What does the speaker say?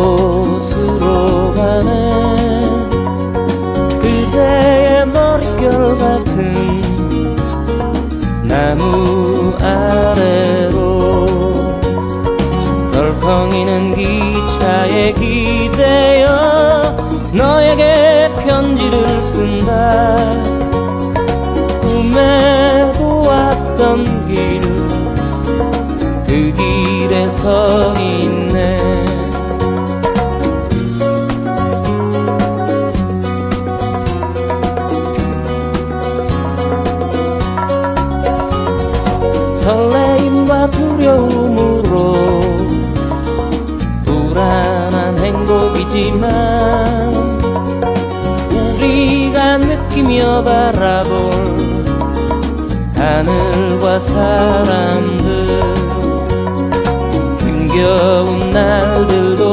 곳으로 가는 그대의 머릿결 같은 나무 아래로 덜펑이는 기차에 기대어 너에게 편지를 쓴다. 꿈에 보았던 길 그 길에서 인 두려움으로 불안한 행복이지만 우리가 느끼며 바라볼 하늘과 사람들 힘겨운 날들도